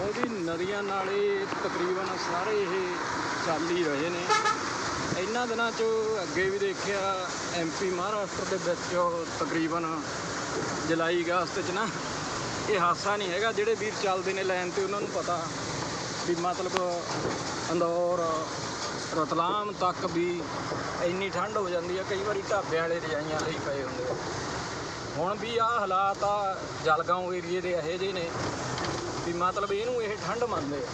ਉਹਦੀ ਨਦੀਆਂ ਨਾਲੇ ਤਕਰੀਬਨ ਸਾਰੇ ਇਹ ਚੱਲ ਹੀ ਰਹੇ ਨੇ। ਇਹਨਾਂ ਦਿਨਾਂ 'ਚ ਅੱਗੇ ਵੀ ਦੇਖਿਆ ਐਮਪੀ ਮਹਾਰਾਸ਼ਟਰ ਦੇ ਵਿੱਚ ਤਕਰੀਬਨ ਜੁਲਾਈ ਅਗਸਤ 'ਚ ਨਾ, ਇਹ ਹਾਸਾ ਨਹੀਂ ਹੈਗਾ। ਜਿਹੜੇ ਵੀਰ ਚੱਲਦੇ ਨੇ ਲਾਈਨ ਤੇ, ਉਹਨਾਂ ਨੂੰ ਪਤਾ ਵੀ ਮਤਲਬ ਅੰਦੌਰ, ਰਤਲਾਮ ਤੱਕ ਵੀ ਇੰਨੀ ਠੰਡ ਹੋ ਜਾਂਦੀ ਆ। ਕਈ ਵਾਰੀ ਢਾਬਿਆਂ ਵਾਲੇ ਰਜਾਈਆਂ ਲਈ ਪਏ ਹੁੰਦੇ ਆ। ਹੁਣ ਵੀ ਆ ਹਾਲਾਤ ਆ, ਜਲਗਾਉਂ ਏਰੀਏ ਦੇ ਇਹੋ ਜਿਹੇ ਨੇ। ਵੀ ਮਤਲਬ ਇਹਨੂੰ ਇਹ ਠੰਡ ਮੰਨਦੇ ਆ।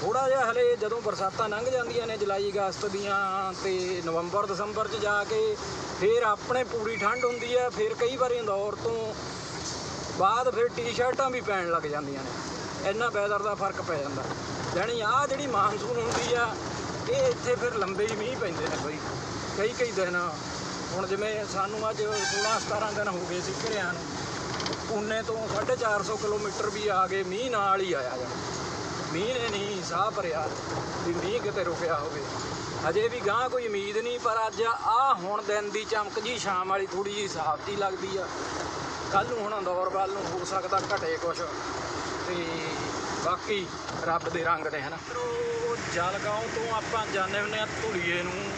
ਥੋੜਾ ਜਿਹਾ ਹਲੇ ਜਦੋਂ ਬਰਸਾਤਾਂ ਲੰਘ ਜਾਂਦੀਆਂ ਨੇ ਜੁਲਾਈ ਅਗਸਤ ਦੀਆਂ ਤੇ ਨਵੰਬਰ, ਦਸੰਬਰ 'ਚ ਜਾ ਕੇ ਫਿਰ ਆਪਣੇ ਪੂਰੀ ਠੰਡ ਹੁੰਦੀ ਹੈ ਫਿਰ ਕਈ ਵਾਰੀ ਇੰਦੌਰ ਤੋਂ ਬਾਅਦ ਫਿਰ ਟੀ-ਸ਼ਰਟਾਂ ਵੀ ਪੈਣ ਲੱਗ ਜਾਂਦੀਆਂ ਨੇ। ਇੰਨਾ ਵੈਦਰ ਦਾ ਫ਼ਰਕ ਪੈ ਜਾਂਦਾ। ਯਾਨੀ ਆ ਜਿਹੜੀ ਮਾਨਸੂਨ ਹੁੰਦੀ ਆ, ਇਹ ਇੱਥੇ ਫਿਰ ਲੰਬੇ ਹੀ ਮੀਂਹ ਪੈਂਦੇ ਨੇ ਬਈ। ਕਈ ਕਈ ਦਿਨ ਹੁਣ ਜਿਵੇਂ ਸਾਨੂੰ ਅੱਜ 16 17 ਦਿਨ ਹੋ ਗਏ ਸੀ ਘਰਿਆਂ ਨੂੰ। ਪੂਨੇ ਤੋਂ 450 ਕਿਲੋਮੀਟਰ ਵੀ ਆ ਗਏ ਮੀਂਹ ਨਾਲ ਹੀ ਆਇਆ ਗਾ। ਮੀਂਹ ਨੇ ਨਹੀਂ ਸਾਹ ਭਰਿਆ, ਵੀ ਮੀਂਹ ਕਿਤੇ ਰੁਕਿਆ ਹੋਵੇ। ਅਜੇ ਵੀ ਗਾਂ ਕੋਈ ਉਮੀਦ ਨਹੀਂ, ਪਰ ਅੱਜ ਆ ਹੁਣ ਦਿਨ ਦੀ ਚਮਕ ਜੀ, ਸ਼ਾਮ ਵਾਲੀ ਥੋੜੀ ਜੀ ਸਾਫਤੀ ਲੱਗਦੀ ਆ। ਕੱਲ ਨੂੰ ਹੁਣ ਅੰਦੌਰ ਵੱਲ ਨੂੰ ਹੋ ਸਕਦਾ ਘਟੇ ਕੁਛ। ਤੇ ਬਾਕੀ ਰੱਬ ਦੇ ਰੰਗ ਨੇ, ਹਨਾ। ਉਹ ਜਲਗਾਉਂ ਤੋਂ ਆਪਾਂ ਜਾਂਦੇ ਹੁੰਦੇ ਆ ਧੁਲੀਏ ਨੂੰ।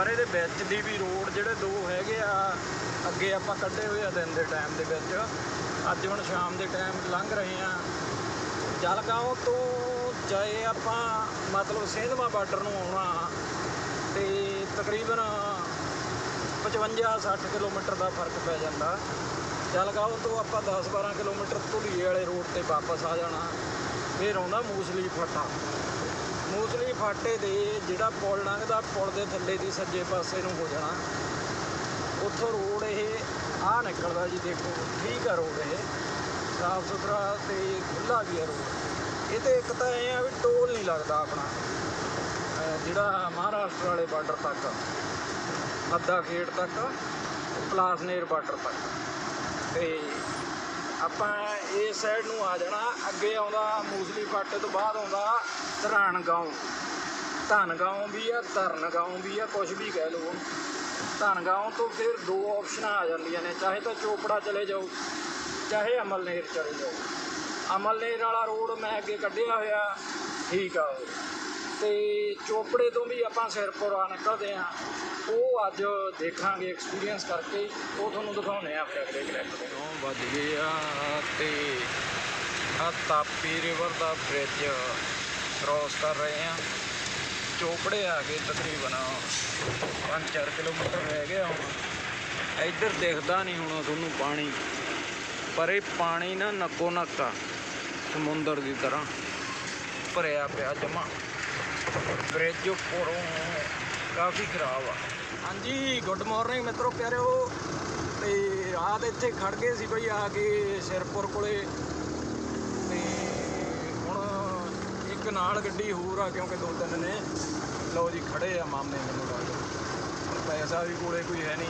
ਪਰ ਇਹਦੇ ਵਿੱਚ ਦੀ ਵੀ ਰੋਡ ਜਿਹੜੇ ਦੋ ਹੈਗੇ ਆ, ਅੱਗੇ ਆਪਾਂ ਕੱਢੇ ਹੋਏ ਆ ਦਿਨ ਦੇ ਟਾਈਮ ਦੇ ਵਿੱਚ। ਅੱਜ ਹੁਣ ਸ਼ਾਮ ਦੇ ਟਾਈਮ ਲੰਘ ਰਹੇ ਆ। ਜਲਗਾਉਂ ਤੋਂ ਜਾਏ ਆਪਾਂ ਮਤਲਬ ਸੇਂਧਵਾ ਬਾਰਡਰ ਨੂੰ ਆਉਣਾ ਤੇ ਤਕਰੀਬਨ 55 60 ਕਿਲੋਮੀਟਰ ਦਾ ਫ਼ਰਕ ਪੈ ਜਾਂਦਾ। ਜਲਗਾਉਂ ਤੋਂ ਆਪਾਂ 10 12 ਕਿਲੋਮੀਟਰ ਧੁਲੀਏ ਵਾਲੇ ਰੋਡ ਤੇ ਵਾਪਸ ਆ ਜਾਣਾ। ਫਿਰ ਆਉਂਦਾ ਮੂਸਲੀ ਫਟਾ। ਮੂਸਲੀ ਫਾਟੇ ਦੇ ਜਿਹੜਾ ਪੁਲ ਲੰਘਦਾ, ਪੁਲ ਦੇ ਥੱਲੇ ਦੀ ਸੱਜੇ ਪਾਸੇ ਨੂੰ ਹੋ ਜਾਣਾ। ਉੱਥੋਂ ਰੋਡ ਇਹ ਆ ਨਿਕਲਦਾ ਜੀ ਦੇਖੋ, ਠੀਕ ਆ ਰੋਡ ਇਹ। ਸਾਫ਼ ਸੁਥਰਾ ਤੇ ਖੁੱਲਾ ਵੀ ਆ ਰੋਡ। ਇਹ ਤੇ ਇੱਕ ਤਾਂ ਇਹ ਆ ਵੀ ਟੋਲ ਨਹੀਂ ਲੱਗਦਾ ਆਪਣਾ ਜਿਹੜਾ ਮਹਾਰਾਸ਼ਟਰ ਵਾਲੇ ਬਾਰਡਰ ਤੱਕ, ਅੱਧਾ ਖੇੜ ਤੱਕ, ਪਲਾਸਨੇਰ ਬਾਰਡਰ ਤੱਕ। ਤੇ ਆਪਾਂ ਇਸ ਸਾਈਡ ਨੂੰ ਆ ਜਾਣਾ ਅੱਗੇ ਆਉਂਦਾ, ਮੂਸਲੀ ਫਾਟੇ ਤੋਂ ਬਾਅਦ ਆਉਂਦਾ ਧਰਾਣਗਾਉਂ ਧਨਗਾਉਂ ਵੀ ਆ, ਧਰਨਗਾਉਂ ਵੀ ਆ ਕੁਝ ਵੀ ਕਹਿ ਲਓ। ਧਨਗਾਉਂ ਤੋਂ ਫਿਰ ਦੋ ਆਪਸ਼ਨਾਂ ਆ ਜਾਂਦੀਆਂ ਨੇ, ਚਾਹੇ ਤਾਂ ਚੋਪੜਾ ਚਲੇ ਜਾਓ, ਚਾਹੇ ਅਮਲਨੇਰ ਚਲੇ ਜਾਓ। ਅਮਲਨੇਰ ਵਾਲਾ ਰੋਡ ਮੈਂ ਅੱਗੇ ਕੱਢਿਆ ਹੋਇਆ, ਠੀਕ ਆ। ਉਹ ਤੇ ਚੋਪੜੇ ਤੋਂ ਵੀ ਆਪਾਂ ਸਿਰਪੁਰ ਆ ਨਿਕਲਦੇ ਆ ਉਹ ਅੱਜ ਦੇਖਾਂਗੇ ਐਕਸਪੀਰੀਅੰਸ ਕਰਕੇ। ਉਹ ਤੁਹਾਨੂੰ ਦਿਖਾਉਣੇ ਆ ਆਪਣੇ ਅਗਲੇ ਕਲਿੱਪ ਦੇ ਨੂੰ ਵੱਜ ਗਏ ਤੇ ਆ ਤਾਪੀ ਰਿਵਰ ਦਾ ਬ੍ਰਿਜ ਕ੍ਰੋਸ ਕਰ ਰਹੇ ਆ ਚੋਪੜੇ ਆ ਗਏ ਤਕਰੀਬਨ। 5-4 ਕਿਲੋਮੀਟਰ ਰਹਿ ਗਿਆ ਹੁਣ। ਇੱਧਰ ਦਿਖਦਾ ਨਹੀਂ ਹੁਣ ਤੁਹਾਨੂੰ ਪਾਣੀ। ਪਰ ਇਹ ਪਾਣੀ ਨਾ ਨੱਕੋ ਨੱਕਾ ਸਮੁੰਦਰ ਦੀ ਤਰ੍ਹਾਂ। ਭਰਿਆ ਪਿਆ ਜਮਾ। ਬ੍ਰਿਜ ਉੱਪਰੋਂ ਕਾਫੀ ਖਰਾਬ ਆ। ਹਾਂਜੀ ਗੁੱਡ ਮਾਰਨਿੰਗ ਮਿੱਤਰੋ, ਪਿਆਰਿਓ। ਤੇ ਰਾਤ ਇੱਥੇ ਖੜ ਗਏ ਸੀ ਬਈ ਆ ਕੇ ਸਿਰਪੁਰ ਕੋਲੇ ਤੇ ਹੁਣ ਇੱਕ ਨਾਲ ਗੱਡੀ ਹੋਰ ਆ, ਕਿਉਂਕਿ ਦੋ ਤਿੰਨ ਨੇ। ਲਓ ਜੀ, ਖੜੇ ਆ ਮਾਮੇ ਮੈਨੂੰ ਲੱਗਦਾ ਪੈਸਾ ਵੀ ਕੋਲੇ ਕੋਈ ਹੈ ਨਹੀਂ।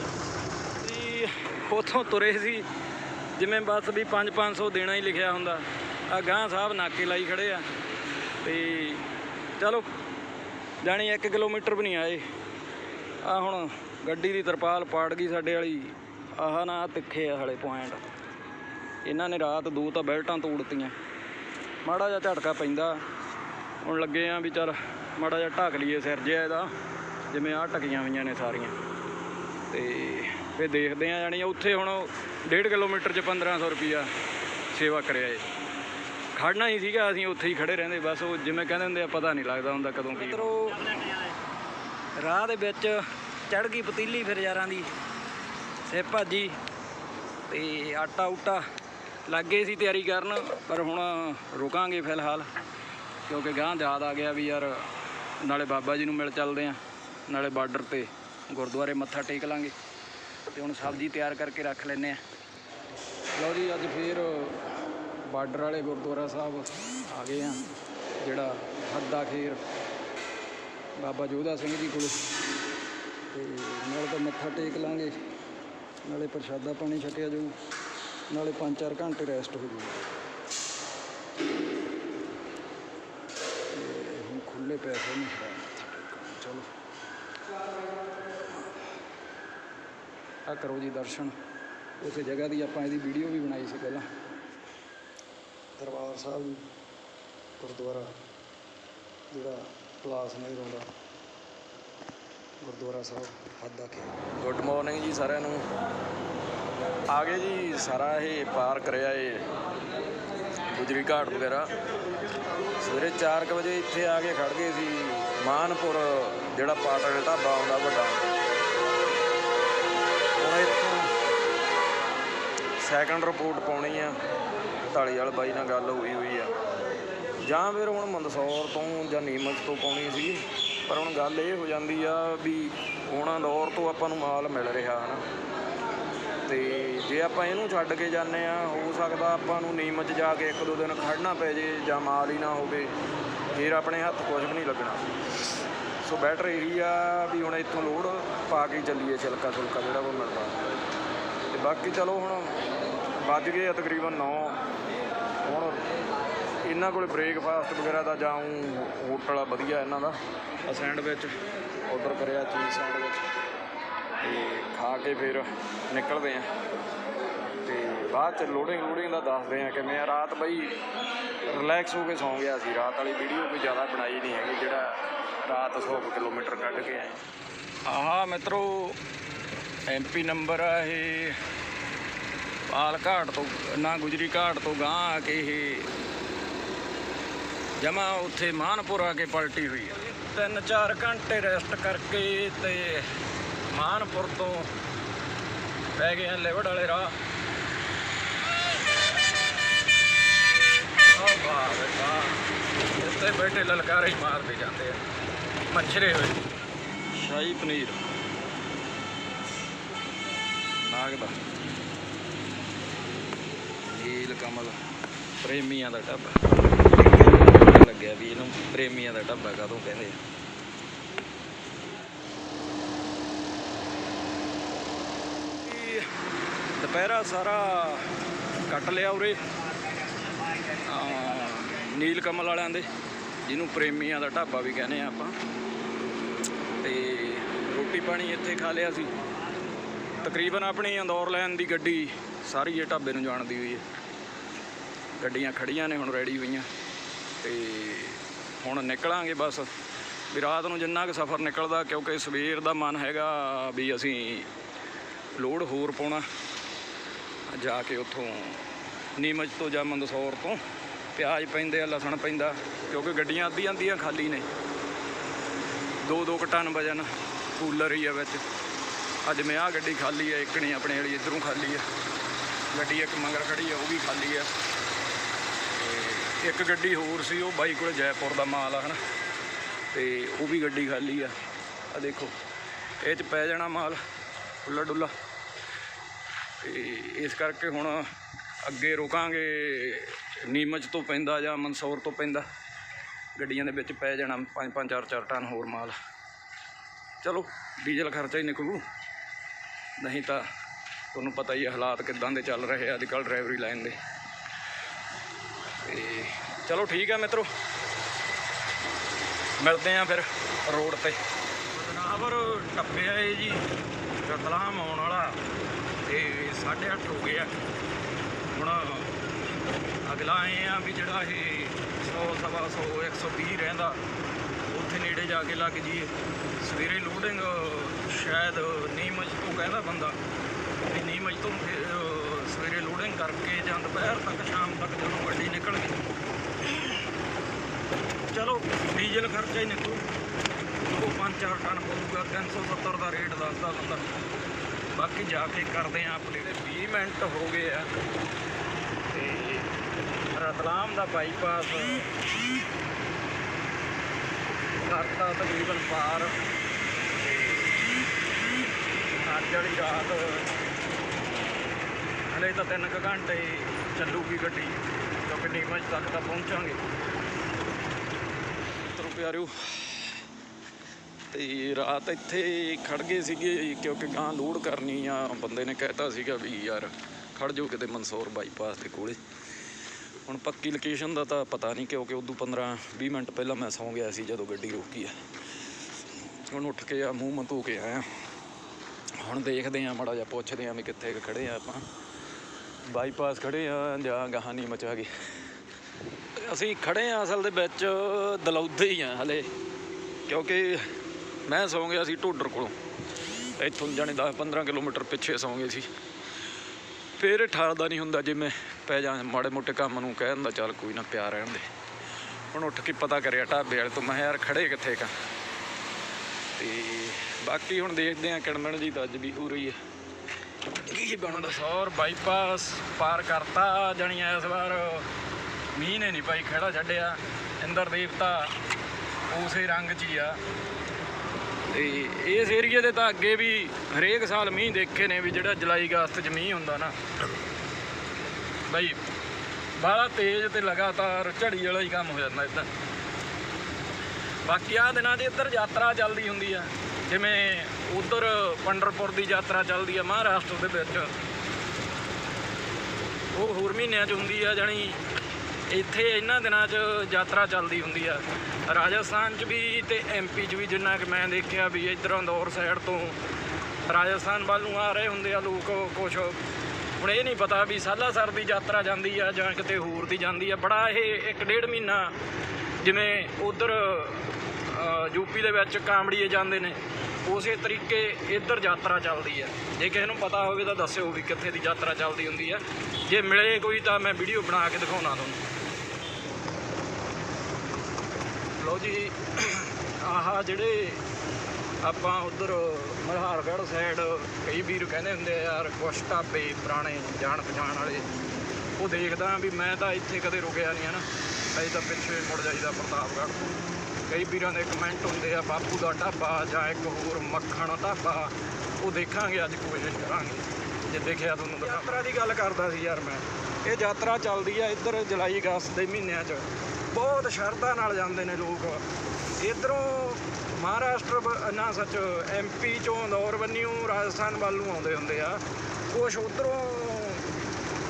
ਜੀ, ਉਥੋਂ ਤੁਰੇ ਸੀ। ਜਿਵੇਂ ਬਸ ਵੀ 5-500 ਦੇਣਾ ਹੀ ਲਿਖਿਆ ਹੁੰਦਾ। ਆ ਗਾਂ ਸਾਹਿਬ ਨਾਕੇ ਲਾਈ ਖੜੇ ਆ। ਤੇ ਚਲੋ, ਜਾਣੀ 1 ਕਿਲੋਮੀਟਰ ਵੀ ਨਹੀਂ ਆਏ। ਆ ਹੁਣ ਗੱਡੀ ਦੀ ਤਰਪਾਲ ਪਾੜ ਗਈ ਸਾਡੇ ਵਾਲੀ। ਆਹ ਨਾ ਆਹ ਤਿੱਖੇ ਆ ਹਲੇ ਪੁਆਇੰਟ। ਇਹਨਾਂ ਨੇ ਰਾਤ ਦੋ ਤਾਂ ਬੈਲਟਾਂ ਤੋੜਤੀਆਂ ਮਾੜਾ ਜਿਹਾ ਝਟਕਾ ਪੈਂਦਾ। ਹੁਣ ਲੱਗੇ ਆ ਵੀ ਚੱਲ ਮਾੜਾ ਜਿਹਾ ਢੱਕ ਲਈਏ ਸਿਰ ਜਿਹਾ ਇਹਦਾ, ਜਿਵੇਂ ਆਹ ਟਕੀਆਂ ਹੋਈਆਂ ਨੇ ਸਾਰੀਆਂ। ਤੇ ਫਿਰ ਦੇਖਦੇ ਆ ਜਾਣੀ ਉੱਥੇ ਹੁਣ 1.5 ਕਿਲੋਮੀਟਰ ਚ 1500 ਰੁਪਿਆ ਸੇਵਾ ਕਰਿਆ ਏ ਖੜਨਾ ਹੀ ਸੀਗਾ, ਅਸੀਂ ਉੱਥੇ ਹੀ ਖੜੇ ਰਹਿੰਦੇ, ਬਸ ਉਹ ਜਿਵੇਂ ਕਹਿੰਦੇ ਹੁੰਦੇ ਆ, ਪਤਾ ਨਹੀਂ ਲੱਗਦਾ ਹੁੰਦਾ ਕਦੋਂ ਕੀ। ਰਾਹ ਦੇ ਵਿੱਚ ਚੜ ਗਈ ਪਤੀਲੀ ਫਿਰ ਯਾਰਾਂ ਦੀ। ਸੇ ਭਾਜੀ ਤੇ ਆਟਾ ਉਟਾ ਲੱਗੇ ਸੀ ਤਿਆਰੀ ਕਰਨ, ਪਰ ਹੁਣ ਰੁਕਾਂਗੇ ਫਿਲਹਾਲ। ਕਿਉਂਕਿ ਗਾਂ ਯਾਦ ਆ ਗਿਆ ਵੀ ਯਾਰ ਨਾਲੇ ਬਾਬਾ ਜੀ ਨੂੰ ਮਿਲ ਚੱਲਦੇ ਆ, ਨਾਲੇ ਬਾਰਡਰ ਤੇ ਗੁਰਦੁਆਰੇ ਮੱਥਾ ਟੇਕ ਲਾਂਗੇ ਤੇ ਹੁਣ ਸਬਜ਼ੀ ਤਿਆਰ ਕਰਕੇ ਰੱਖ ਲੈਨੇ ਆ। ਲਓ ਜੀ, ਅੱਜ ਫੇਰ ਬਾਰਡਰ ਵਾਲੇ ਗੁਰਦੁਆਰਾ ਸਾਹਿਬ ਆ ਗਏ ਆ, ਜਿਹੜਾ ਹੱਦਾ ਖੇਰ। ਬਾਬਾ ਜੋਧਾ ਸਿੰਘ ਜੀ ਕੋਲ। ਤੇ ਨਾਲ ਤਾਂ ਮੱਥਾ ਟੇਕ ਲਾਂਗੇ, ਨਾਲੇ ਪ੍ਰਸ਼ਾਦਾ ਪਾਣੀ ਛਕਿਆ ਜਾਊ, ਨਾਲੇ 5-4 ਘੰਟੇ ਰੈਸਟ ਹੋ ਜਾਊ ਤੇ ਹੁਣ ਖੁੱਲੇ ਪੈਸੇ ਨਹੀਂ ਹੈ ਚਲੋ। ਆ ਕਰੋ ਜੀ ਦਰਸ਼ਨ। ਉਸੇ ਜਗ੍ਹਾ ਦੀ ਆਪਾਂ ਇਹਦੀ ਵੀਡੀਓ ਵੀ ਬਣਾਈ ਸੀ ਪਹਿਲਾਂ। ਦਰਬਾਰ ਸਾਹਿਬ ਗੁਰਦੁਆਰਾ, ਜਿਹੜਾ ਪਲਾਸ ਨਹੀਂ ਰੋਂਦਾ। ਗੁਰਦੁਆਰਾ ਸਾਹਿਬ, ਹੱਦਾ ਕੇ। ਗੁੱਡ ਮਾਰਨਿੰਗ ਜੀ ਸਾਰਿਆਂ ਨੂੰ। ਆ ਗਏ ਜੀ, ਸਾਰਾ ਇਹ ਪਾਰ ਕਰਿਆ ਏ। ਗੁਜਰੀ ਘਾਟ ਵਗੈਰਾ। ਸਵੇਰੇ 4 ਵਜੇ ਇੱਥੇ ਆ ਕੇ ਖੜ ਗਏ ਸੀ। ਮਾਨਪੁਰ, ਜਿਹੜਾ ਪਾਟਲ ਢਾਬਾ ਆਉਂਦਾ ਵੱਡਾ। ਇੱਥੋਂ ਸੈਕੰਡ ਰਿਪੋਰਟ ਪਾਉਣੀ ਆ। ਢਾਲੀ ਵਾਲੇ ਬਾਈ ਨਾਲ ਗੱਲ ਹੋਈ ਹੋਈ ਆ। ਜਾਂ ਫਿਰ ਹੁਣ ਮੰਦਸੌਰ ਤੋਂ ਜਾਂ ਨੀਮਚ ਤੋਂ ਪਾਉਣੀ ਸੀ। ਪਰ ਹੁਣ ਗੱਲ ਇਹ ਹੋ ਜਾਂਦੀ ਆ ਵੀ ਉਹਨਾਂ ਦੌਰ ਤੋਂ ਆਪਾਂ ਨੂੰ ਮਾਲ ਮਿਲ ਰਿਹਾ, ਹਨਾ। ਤੇ ਜੇ ਆਪਾਂ ਇਹਨੂੰ ਛੱਡ ਕੇ ਜਾਂਦੇ ਆ ਹੋ ਸਕਦਾ ਆਪਾਂ ਨੂੰ ਨੀਮਚ ਜਾ ਕੇ ਇੱਕ ਦੋ ਦਿਨ ਖੜਨਾ ਪੈ ਜੇ ਜਾਂ ਮਾਲ ਹੀ ਨਾ ਹੋਵੇ ਫਿਰ ਆਪਣੇ ਹੱਥ ਕੁਝ ਵੀ ਨਹੀਂ ਲੱਗਣਾ। ਸੋ ਬੈਟਰ ਇਹੀ ਆ ਵੀ ਹੁਣ ਇੱਥੋਂ ਲੋਡ ਪਾ ਕੇ ਚੱਲੀਏ ਛਿਲਕਾ ਛੁਲਕਾ ਜਿਹੜਾ ਉਹ ਮਿਲਦਾ। ਤੇ ਬਾਕੀ ਚਲੋ ਹੁਣ ਵੱਜ ਗਏ ਆ ਤਕਰੀਬਨ 9 ਹੁਣ ਇਹਨਾਂ ਕੋਲ ਬ੍ਰੇਕਫਾਸਟ ਵਗੈਰਾ ਦਾ ਜਾਉਂ ਹੋਟਲ ਆ ਵਧੀਆ ਇਹਨਾਂ ਦਾ। ਸੈਂਡਵਿਚ ਆਰਡਰ ਕਰਿਆ ਚੀਜ਼ ਸੈਂਡਵਿਚ ਤੇ ਖਾ ਕੇ ਫਿਰ ਨਿਕਲਦੇ ਆ। ਤੇ ਬਾਅਦ ਚ ਲੋਡਿੰਗ ਲੋਡਿੰਗ ਦਾ ਦੱਸਦੇ ਆ ਕਿ ਮੈਂ ਰਾਤ ਬਈ ਰਿਲੈਕਸ ਹੋ ਕੇ ਸੌਂ ਗਿਆ ਸੀ। ਰਾਤ ਵਾਲੀ ਵੀਡੀਓ ਕੋਈ ਜ਼ਿਆਦਾ ਬਣਾਈ ਨਹੀਂ ਹੈਗੀ, ਜਿਹੜਾ ਰਾਤ 100 ਕਿਲੋਮੀਟਰ ਕੱਢ ਕੇ ਆਏ। ਆਹਾ ਮਿੱਤਰੋ ਐਮਪੀ ਨੰਬਰ ਆ ਇਹ। ਪਾਲ ਘਾਟ ਤੋਂ, ਨਾ ਗੁਜਰੀ ਘਾਟ ਤੋਂ ਗਾਂ ਆ ਕੇ ਇਹ ਜਮਾ ਉੱਥੇ ਮਾਨਪੁਰ ਆ ਕੇ ਪਲਟੀ ਹੋਈ ਹੈ ਤਿੰਨ ਚਾਰ ਘੰਟੇ ਰੈਸਟ ਕਰਕੇ ਤੇ ਮਾਨਪੁਰ ਤੋਂ ਪੈ ਗਏ ਆ ਲਿਵੜ ਵਾਲੇ ਰਾਹ। ਆਹ ਵਾਹ ਵਾਹ। ਇੱਥੇ ਬੈਠੇ ਲਲਕਾਰੇ ਹੀ ਮਾਰਦੇ ਜਾਂਦੇ ਆ। ਮੱਛਰੇ ਹੋਏ। ਸ਼ਾਹੀ ਪਨੀਰ। ਨਾਗ ਦਾ। ਨੀਲ ਕਮਲ। ਪ੍ਰੇਮੀਆਂ ਦਾ ਢਾਬਾ। ਲੱਗਿਆ ਵੀ ਇਹਨੂੰ ਪ੍ਰੇਮੀਆਂ ਦਾ ਢਾਬਾ ਕਾਹਤੋਂ ਕਹਿੰਦੇ ਆ ਇਹ ਦੁਪਹਿਰਾ ਸਾਰਾ ਕੱਟ ਲਿਆ ਉਰੇ। ਨੀਲ ਕਮਲ ਵਾਲਿਆਂ ਦੇ, ਜਿਹਨੂੰ ਪ੍ਰੇਮੀਆਂ ਦਾ ਢਾਬਾ ਵੀ ਕਹਿੰਦੇ ਆ ਆਪਾਂ। ਤੇ ਰੋਟੀ ਪਾਣੀ ਇੱਥੇ ਖਾ ਲਿਆ ਸੀ। ਤਕਰੀਬਨ ਆਪਣੀ ਅੰਦੌਰ ਲੈਣ ਦੀ ਗੱਡੀ ਸਾਰੀ ਇਹ ਢਾਬੇ ਨੂੰ ਜਾਣਦੀ ਹੋਈ ਹੈ। ਗੱਡੀਆਂ ਖੜੀਆਂ ਨੇ, ਹੁਣ ਰੈਡੀ ਹੋਈਆਂ। ਤੇ ਹੁਣ ਨਿਕਲਾਂਗੇ ਬਸ। ਵੀ ਰਾਤ ਨੂੰ ਜਿੰਨਾ ਕੁ ਸਫ਼ਰ ਨਿਕਲਦਾ, ਕਿਉਂਕਿ ਸਵੇਰ ਦਾ ਮਨ ਹੈਗਾ ਵੀ ਅਸੀਂ ਲੋਡ ਹੋਰ ਪਾਉਣਾ। ਜਾ ਕੇ ਉੱਥੋਂ ਨੀਮਚ ਤੋਂ ਜਾਂ ਮੰਦਸੌਰ ਤੋਂ ਪਿਆਜ਼ ਪੈਂਦੇ ਆ, ਲਸਣ ਪੈਂਦਾ, ਕਿਉਂਕਿ ਗੱਡੀਆਂ ਅੱਧੀ ਅੱਧੀਆਂ ਖਾਲੀ ਨੇ। ਦੋ ਦੋ ਕੁ ਟਨ ਵਜਨ ਕੂਲਰ ਹੀ ਆ ਵਿੱਚ। ਅੱਜ ਮੈਂ ਆਹ ਗੱਡੀ ਖਾਲੀ ਆ, ਇੱਕ ਨਹੀਂ ਆਪਣੇ ਵਾਲੀ ਇਧਰੋਂ ਖਾਲੀ ਆ। ਗੱਡੀ ਇੱਕ ਮੰਗਰ ਖੜੀ ਆ, ਉਹ ਵੀ ਖਾਲੀ ਆ। ਤੇ ਇੱਕ ਗੱਡੀ ਹੋਰ ਸੀ, ਉਹ ਬਾਈ ਕੋਲ ਜੈਪੁਰ ਦਾ ਮਾਲ ਆ, ਹਨਾ। ਤੇ ਉਹ ਵੀ ਗੱਡੀ ਖਾਲੀ ਆ। ਆ ਦੇਖੋ, ਇਹ ਚ ਪੈ ਜਾਣਾ ਮਾਲ ਖੁੱਲਾ ਡੁੱਲਾ ਇਸ ਕਰਕੇ ਹੁਣ ਅੱਗੇ ਰੁਕਾਂਗੇ, ਨੀਮਚ ਤੋਂ ਪੈਂਦਾ ਜਾਂ ਮਨਸੌਰ ਤੋਂ ਪੈਂਦਾ। ਗੱਡੀਆਂ ਦੇ ਵਿੱਚ ਪੈ ਜਾਣਾ 5 5 4 4 ਟਨ ਹੋਰ ਮਾਲ। ਚਲੋ, ਡੀਜ਼ਲ ਖਰਚਾ ਹੀ ਨਿਕਲੂ। ਨਹੀਂ ਤਾਂ ਤੁਹਾਨੂੰ ਪਤਾ ਹੀ ਹੈ ਹਾਲਾਤ ਕਿੱਦਾਂ ਦੇ ਚੱਲ ਰਹੇ ਆ ਅੱਜ ਕੱਲ੍ਹ ਡਰਾਈਵਰੀ ਲਾਈਨ ਦੇ। ਤੇ ਚਲੋ ਠੀਕ ਹੈ ਮਿੱਤਰੋ। ਮਿਲਦੇ ਆ ਫਿਰ ਰੋਡ ਤੇ। ਜਨਾਵਰ ਟੱਪਿਆ ਏ ਜੀ। ਰਤਲਾਮ ਆਉਣ ਵਾਲਾ। ਤੇ 8:30 ਹੋ ਗਏ ਆ। ਹੁਣ ਅਗਲਾ ਆਏ ਆ ਵੀ ਜਿਹੜਾ ਇਹ 100 ਸਵਾ 100 120 ਰਹਿੰਦਾ ਉੱਥੇ ਨੇੜੇ ਜਾ ਕੇ ਲੱਗ ਜੀਏ ਸਵੇਰੇ ਲੋਡਿੰਗ ਸ਼ਾਇਦ ਨੀਮਜ ਤੋਂ ਕਹਿੰਦਾ ਬੰਦਾ ਵੀ ਨੀਮਜ ਤੋਂ ਫਿਰ, ਸਵੇਰੇ ਲੋਡਿੰਗ ਕਰਕੇ ਜਾਂ ਦੁਪਹਿਰ ਤੱਕ ਸ਼ਾਮ ਤੱਕ ਜਦੋਂ ਗੱਡੀ ਨਿਕਲ ਗਈ ਚਲੋ ਡੀਜ਼ਲ ਖਰਚਾ ਹੀ ਨਿਕਲੂ। ਉਹ 5-4 ਟਨ ਪਊਗਾ 370 ਦਾ ਰੇਟ ਦੱਸਦਾ ਬੰਦਾ। ਬਾਕੀ ਜਾ ਕੇ ਕਰਦੇ ਆ ਆਪਣੇ। 20 ਮਿੰਟ ਹੋ ਗਏ ਆ। ਤੇ ਰਤਲਾਮ ਦਾ ਬਾਈਪਾਸ ਕਰਤਾ ਤਕਰੀਬਨ ਪਾਰ। ਤੇ ਅੱਜ ਵਾਲੀ ਰਾਤ ਹਲੇ ਤਾਂ 3 ਘੰਟੇ ਚੱਲੂਗੀ ਗੱਡੀ। ਕਿਉਂਕਿ ਨੀਮਚ ਤੱਕ ਤਾਂ ਪਹੁੰਚਾਂਗੇ। ਤਰੁ ਪਿਆਰਿਓ ਤੇ ਰਾਤ ਇੱਥੇ ਖੜ ਗਏ ਸੀਗੇ ਕਿਉਂਕਿ ਗਾਂ ਲੋਡ ਕਰਨੀ ਆ। ਬੰਦੇ ਨੇ ਕਹਿਤਾ ਸੀਗਾ ਵੀ ਯਾਰ ਖੜ ਜਾਓ ਕਿਤੇ ਮਨਸੌਰ ਬਾਈਪਾਸ ਦੇ ਕੋਲੇ। ਹੁਣ ਪੱਕੀ ਲੋਕੇਸ਼ਨ ਦਾ ਤਾਂ ਪਤਾ ਨਹੀਂ ਕਿਉਂਕਿ ਉਦੋਂ 15 20 ਮਿੰਟ ਪਹਿਲਾਂ ਮੈਂ ਸੌਂ ਗਿਆ ਸੀ ਜਦੋਂ ਗੱਡੀ ਰੋਕੀ ਆ। ਹੁਣ ਉੱਠ ਕੇ ਆ, ਮੂੰਹ ਮਤੂ ਕੇ ਆਇਆ। ਹੁਣ ਦੇਖਦੇ ਆ, ਮਾੜਾ ਜਿਹਾ ਪੁੱਛਦੇ ਆ ਵੀ ਕਿੱਥੇ ਕੁ ਖੜੇ ਆ ਆਪਾਂ। ਬਾਈਪਾਸ ਖੜੇ ਆ ਜਾਂ ਗਾਹਾਂ ਨਹੀਂ ਮਚਾ ਗਏ। ਅਸੀਂ ਖੜੇ ਆ ਅਸਲ ਦੇ ਵਿੱਚ, ਦਲੌਦੇ ਹੀ ਆ ਹਲੇ। ਕਿਉਂਕਿ ਮੈਂ ਸੌਂ ਗਿਆ ਸੀ ਢੋਡਰ ਕੋਲੋਂ। ਇੱਥੋਂ ਜਾਣੇ 10 15 ਕਿਲੋਮੀਟਰ ਪਿੱਛੇ ਸੌਂ ਗਏ ਸੀ। ਫਿਰ ਇਹ ਠਾਲਦਾ ਨਹੀਂ ਹੁੰਦਾ ਜਿਵੇਂ ਪੈ ਜਾ ਮਾੜੇ ਮੋਟੇ ਕੰਮ ਨੂੰ ਕਹਿ ਦਿੰਦਾ, ਚੱਲ ਕੋਈ ਨਾ ਪਿਆ ਰਹਿਣ ਦੇ। ਹੁਣ ਉੱਠ ਕੇ ਪਤਾ ਕਰਿਆ ਢਾਬੇ ਵਾਲੇ ਤੋਂ, ਮੈਂ ਕਿਹਾ ਯਾਰ ਖੜੇ ਕਿੱਥੇ ਕਾ ਤੇ ਬਾਕੀ ਹੁਣ ਦੇਖਦੇ ਆ ਕਿਣਮਣ ਜੀ ਤਾਂ ਅੱਜ ਵੀ ਹੋ ਰਹੀ ਹੈ। ਕੀ ਬਣਦਾ, ਸੌਰ ਬਾਈਪਾਸ ਪਾਰ ਕਰਤਾ ਜਾਣੀ ਇਸ ਵਾਰ। ਮੀਂਹ ਨੇ ਨਹੀਂ ਭਾਈ ਖੜਾ ਛੱਡਿਆ। ਇੰਦਰ ਦੇਵਤਾ ਉਸੇ ਰੰਗ 'ਚ ਹੀ ਆ। ਤੇ ਇਸ ਏਰੀਏ ਦੇ ਤਾਂ ਅੱਗੇ ਵੀ ਹਰੇਕ ਸਾਲ ਮੀਂਹ ਦੇਖੇ ਨੇ ਵੀ ਜਿਹੜਾ ਜੁਲਾਈ ਅਗਸਤ 'ਚ ਮੀਂਹ ਹੁੰਦਾ ਨਾ। ਬਈ, ਬਾਹਲਾ ਤੇਜ਼ ਤੇ ਲਗਾਤਾਰ ਝੜੀ ਵਾਲਾ ਹੀ ਕੰਮ ਹੋ ਜਾਂਦਾ ਇੱਧਰ। ਬਾਕੀ ਆ ਦਿਨਾਂ 'ਚ ਇੱਧਰ ਯਾਤਰਾ ਚੱਲਦੀ ਹੁੰਦੀ ਆ। ਜਿਵੇਂ ਉਧਰ ਪੰਡਰਪੁਰ ਦੀ ਯਾਤਰਾ ਚੱਲਦੀ ਆ ਮਹਾਰਾਸ਼ਟਰ ਦੇ ਵਿੱਚ। ਉਹ ਹੋਰ ਮਹੀਨਿਆਂ 'ਚ ਹੁੰਦੀ ਆ, ਜਾਣੀ ਇੱਥੇ ਇਹਨਾਂ ਦਿਨਾਂ 'ਚ ਯਾਤਰਾ ਚੱਲਦੀ ਹੁੰਦੀ ਆ। ਰਾਜਸਥਾਨ 'ਚ ਵੀ ਤੇ ਐਮਪੀ 'ਚ ਵੀ ਜਿੰਨਾ ਕਿ ਮੈਂ ਦੇਖਿਆ ਵੀ ਇੱਧਰੋਂ ਦੌਰ ਸਾਈਡ ਤੋਂ ਰਾਜਸਥਾਨ ਵੱਲ ਨੂੰ ਆ ਰਹੇ ਹੁੰਦੇ ਆ ਲੋਕ ਕੁਝ ਹੁਣ ਇਹ ਨਹੀਂ ਪਤਾ ਵੀ ਸਾਲਾਸਰ ਦੀ ਯਾਤਰਾ ਜਾਂਦੀ ਆ ਜਾਂ ਕਿਤੇ ਹੋਰ ਦੀ ਜਾਂਦੀ ਆ। ਬੜਾ ਇਹ ਇੱਕ ਡੇਢ ਮਹੀਨਾ ਜਿਵੇਂ ਉਧਰ ਯੂਪੀ ਦੇ ਵਿੱਚ ਕਾਮੜੀਏ ਜਾਂਦੇ ਨੇ, ਉਸੇ ਤਰੀਕੇ ਇੱਧਰ ਯਾਤਰਾ ਚੱਲਦੀ ਹੈ ਜੇ ਕਿਸੇ ਨੂੰ ਪਤਾ ਹੋਵੇ ਤਾਂ ਦੱਸਿਓ ਵੀ ਕਿੱਥੇ ਦੀ ਯਾਤਰਾ ਚੱਲਦੀ ਹੁੰਦੀ ਆ। ਜੇ ਮਿਲੇ ਕੋਈ ਤਾਂ ਮੈਂ ਵੀਡੀਓ ਬਣਾ ਕੇ ਦਿਖਾਉਣਾ ਤੁਹਾਨੂੰ। ਲਓ ਜੀ, ਆਹ ਜਿਹੜੇ ਆਪਾਂ ਉਧਰ ਮਲਹਾਰਗੜ੍ਹ ਸਾਈਡ ਕਈ ਵੀਰ ਕਹਿੰਦੇ ਹੁੰਦੇ ਆ, ਯਾਰ ਕੁਛ ਢਾਬੇ ਪੁਰਾਣੇ ਜਾਣ ਪਛਾਣ ਵਾਲੇ। ਉਹ ਦੇਖਦਾ ਵੀ ਮੈਂ ਤਾਂ ਇੱਥੇ ਕਦੇ ਰੁਕਿਆ ਨਹੀਂ ਹੈ ਨਾ। ਅਸੀਂ ਤਾਂ ਪਿੱਛੇ ਮੁੜ ਜਾਈਦਾ ਪ੍ਰਤਾਪਗੜ੍ਹ। ਤੋਂ ਕਈ ਵੀਰਾਂ ਦੇ ਕਮੈਂਟ ਹੁੰਦੇ ਆ, ਬਾਪੂ ਦਾ ਢਾਬਾ ਜਾਂ ਇੱਕ ਹੋਰ ਮੱਖਣ ਢਾਬਾ। ਉਹ ਦੇਖਾਂਗੇ, ਅੱਜ ਕੋਸ਼ਿਸ਼ ਕਰਾਂਗੇ। ਜੇ ਦੇਖਿਆ ਤੁਹਾਨੂੰ ਦਿਖਾ- ਯਾਤਰਾ ਦੀ ਗੱਲ ਕਰਦਾ ਸੀ ਯਾਰ ਮੈਂ। ਇਹ ਯਾਤਰਾ ਚੱਲਦੀ ਆ ਇੱਧਰ ਜੁਲਾਈ ਅਗਸਤ ਦੇ ਮਹੀਨਿਆਂ 'ਚ। ਬਹੁਤ ਸ਼ਰਧਾ ਨਾਲ ਜਾਂਦੇ ਨੇ ਲੋਕ। ਇਧਰੋਂ ਮਹਾਰਾਸ਼ਟਰ ਵ- ਨਾ ਸੱਚ ਐਮਪੀ ਚੋਂ ਇੰਦੌਰ ਬੰਨਿਓ, ਰਾਜਸਥਾਨ ਵੱਲ ਨੂੰ ਆਉਂਦੇ ਹੁੰਦੇ ਆ। ਕੁਛ ਉਧਰੋਂ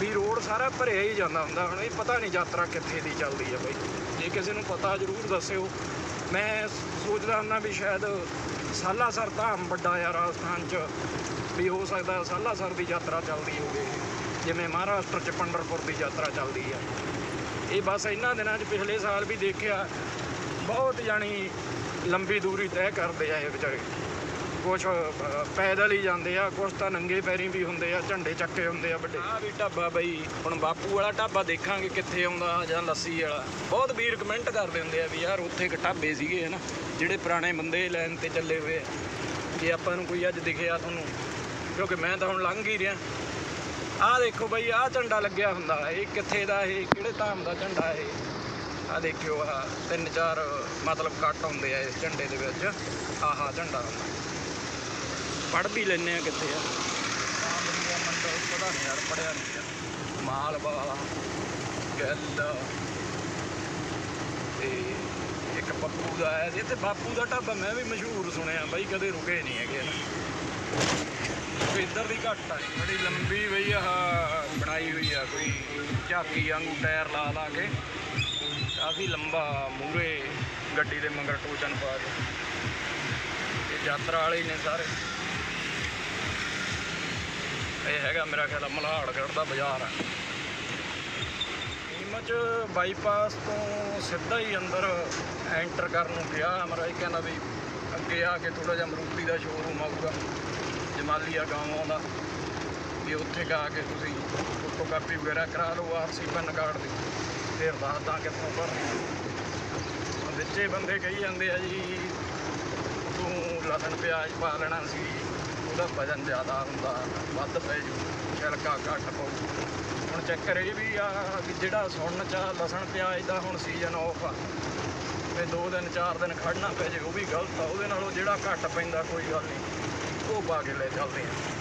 ਵੀ ਰੋਡ ਸਾਰਾ ਭਰਿਆ ਹੀ ਜਾਂਦਾ ਹੁੰਦਾ ਹੁਣ ਇਹ ਪਤਾ ਨਹੀਂ ਯਾਤਰਾ ਕਿੱਥੇ ਦੀ ਚੱਲਦੀ ਆ ਬਈ। ਜੇ ਕਿਸੇ ਨੂੰ ਪਤਾ ਜ਼ਰੂਰ ਦੱਸਿਓ। ਮੈਂ ਸੋਚਦਾ ਹੁੰਦਾ ਵੀ ਸ਼ਾਇਦ ਸਾਲਾਸਰ ਧਾਮ ਵੱਡਾ ਆ ਰਾਜਸਥਾਨ 'ਚ, ਵੀ ਹੋ ਸਕਦਾ ਸਾਲਾਸਰ ਦੀ ਯਾਤਰਾ ਚੱਲਦੀ ਹੋਵੇ। ਜਿਵੇਂ ਮਹਾਰਾਸ਼ਟਰ 'ਚ, ਪੰਡਰਪੁਰ ਦੀ ਯਾਤਰਾ ਚੱਲਦੀ ਆ। ਇਹ ਬਸ ਇਹਨਾਂ ਦਿਨਾਂ 'ਚ ਪਿਛਲੇ ਸਾਲ ਵੀ ਦੇਖਿਆ, ਬਹੁਤ ਜਾਣੀ ਲੰਬੀ ਦੂਰੀ ਤੈਅ ਕਰਦੇ ਆ ਇਹ ਵਿਚਾਰੇ। ਕੁਛ ਪੈਦਲ ਹੀ ਜਾਂਦੇ ਆ, ਕੁਛ ਤਾਂ ਨੰਗੇ ਪੈਰੀ ਵੀ ਹੁੰਦੇ ਆ, ਝੰਡੇ ਚੱਕੇ ਹੁੰਦੇ ਆ ਵੱਡੇ। ਆ ਵੀ ਢਾਬਾ ਬਈ, ਹੁਣ ਬਾਪੂ ਵਾਲਾ ਢਾਬਾ ਦੇਖਾਂਗੇ ਕਿੱਥੇ ਆਉਂਦਾ ਜਾਂ ਲੱਸੀ ਵਾਲਾ। ਬਹੁਤ ਵੀਰ ਕਮੈਂਟ ਕਰਦੇ ਹੁੰਦੇ ਆ ਵੀ ਯਾਰ ਉੱਥੇ ਇੱਕ ਢਾਬੇ ਸੀਗੇ, ਹਨਾ, ਜਿਹੜੇ ਪੁਰਾਣੇ ਬੰਦੇ ਲਾਈਨ ਤੇ ਚੱਲੇ ਹੋਏ ਆ। ਜੇ ਆਪਾਂ ਨੂੰ ਕੋਈ ਅੱਜ ਦਿਖਿਆ ਤੁਹਾਨੂੰ, ਕਿਉਂਕਿ ਮੈਂ ਤਾਂ ਹੁਣ ਲੰਘ ਹੀ ਰਿਹਾ। ਆਹ ਦੇਖੋ ਬਈ, ਆਹ ਝੰਡਾ ਲੱਗਿਆ ਹੁੰਦਾ ਇਹ ਕਿੱਥੇ ਦਾ, ਇਹ ਕਿਹੜੇ ਧਾਮ ਦਾ ਝੰਡਾ ਇਹ? ਆਹ ਦੇਖਿਓ, ਆਹ ਤਿੰਨ ਚਾਰ ਮਤਲਬ ਕੱਟ ਹੁੰਦੇ ਆ ਇਸ ਝੰਡੇ ਦੇ ਵਿੱਚ। ਆਹਾ ਝੰਡਾ ਹੁੰਦਾ। ਪੜ ਵੀ ਲੈਨੇ ਆ ਕਿੱਥੇ ਆ। ਆਹ ਪਤਾ ਨਹੀਂ ਯਾਰ ਪੜਿਆ ਨਹੀਂ ਯਾਰ ਮਾਲਵਾ ਗੱਲ। ਤੇ ਇੱਕ ਪੱਪੂ ਦਾ ਆਇਆ ਸੀ ਤੇ ਬਾਪੂ ਦਾ ਢਾਬਾ ਮੈਂ ਵੀ ਮਸ਼ਹੂਰ ਸੁਣਿਆ, ਬਾਈ ਕਦੇ ਰੁਕੇ ਨਹੀਂ ਹੈਗੇ। ਨਾ ਕੋਈ ਇੱਧਰ ਦੀ ਘੱਟ ਆ ਜੀ। ਬੜੀ ਲੰਬੀ ਬਈ ਆਹ ਬਣਾਈ ਹੋਈ ਆ ਕੋਈ ਝਾਕੀ ਵਾਂਗੂ ਟਾਇਰ ਲਾ ਲਾ ਕੇ। ਕਾਫੀ ਲੰਬਾ ਮੂਰੇ ਗੱਡੀ ਦੇ ਮਗਰ ਟੋਚਨ ਪਾ ਕੇ। ਇਹ ਯਾਤਰਾ ਵਾਲੇ ਨੇ ਸਾਰੇ। ਇਹ ਹੈਗਾ ਮੇਰਾ ਖਿਆਲ ਆ ਮਲਹਾੜਗੜ੍ਹ ਦਾ ਬਾਜ਼ਾਰ ਆ। ਨੀਮਚ ਬਾਈਪਾਸ ਤੋਂ ਸਿੱਧਾ ਹੀ ਅੰਦਰ ਐਂਟਰ ਕਰਨ ਨੂੰ ਗਿਆ ਮਹਾਰਾਜ ਕਹਿੰਦਾ ਵੀ ਅੱਗੇ ਆ ਕੇ ਥੋੜਾ ਜਿਹਾ ਮਰੂਤੀ ਦਾ ਸ਼ੋਰੂਮ ਆਊਗਾ। ਜਮਾਲੀਆ ਗਾਂਵ ਆਉਂਦਾ। ਵੀ ਉੱਥੇ ਗਾ ਕੇ ਤੁਸੀਂ ਫੋਟੋ ਕਾਪੀ ਵਗੈਰਾ ਕਰਾ ਲਓ ਆਰਸੀ ਪੈਨ ਕਾਰਡ ਦੀ। ਫਿਰ ਦੱਸਦਾ ਕਿੱਥੋਂ ਭਰਨੀ ਆ। ਵਿੱਚੇ ਬੰਦੇ ਕਹੀ ਜਾਂਦੇ ਆ ਜੀ, ਤੂੰ ਲਸਣ ਪਿਆਜ਼ ਪਾ ਲੈਣਾ ਸੀ, ਉਹਦਾ ਵਜਨ ਜ਼ਿਆਦਾ ਹੁੰਦਾ, ਵੱਧ ਪੈ ਜੂ, ਛਿਲਕਾ ਘੱਟ ਪਊ ਹੁਣ ਚੱਕਰ ਇਹ ਵੀ ਆ ਵੀ ਜਿਹੜਾ ਸੁਣਨ ਚ ਆ ਲਸਣ ਪਿਆਜ਼ ਦਾ ਹੁਣ ਸੀਜ਼ਨ ਆਫ ਆ, ਤੇ ਦੋ ਦਿਨ, ਚਾਰ ਦਿਨ ਖੜਨਾ ਪੈ ਜੇ, ਉਹ ਵੀ ਗਲਤ ਆ। ਉਹਦੇ ਨਾਲੋਂ ਜਿਹੜਾ ਘੱਟ ਪੈਂਦਾ ਕੋਈ ਗੱਲ ਨਹੀਂ। ਉਹ ਪਾ ਕੇ ਲੈ ਚੱਲਦੇ ਆ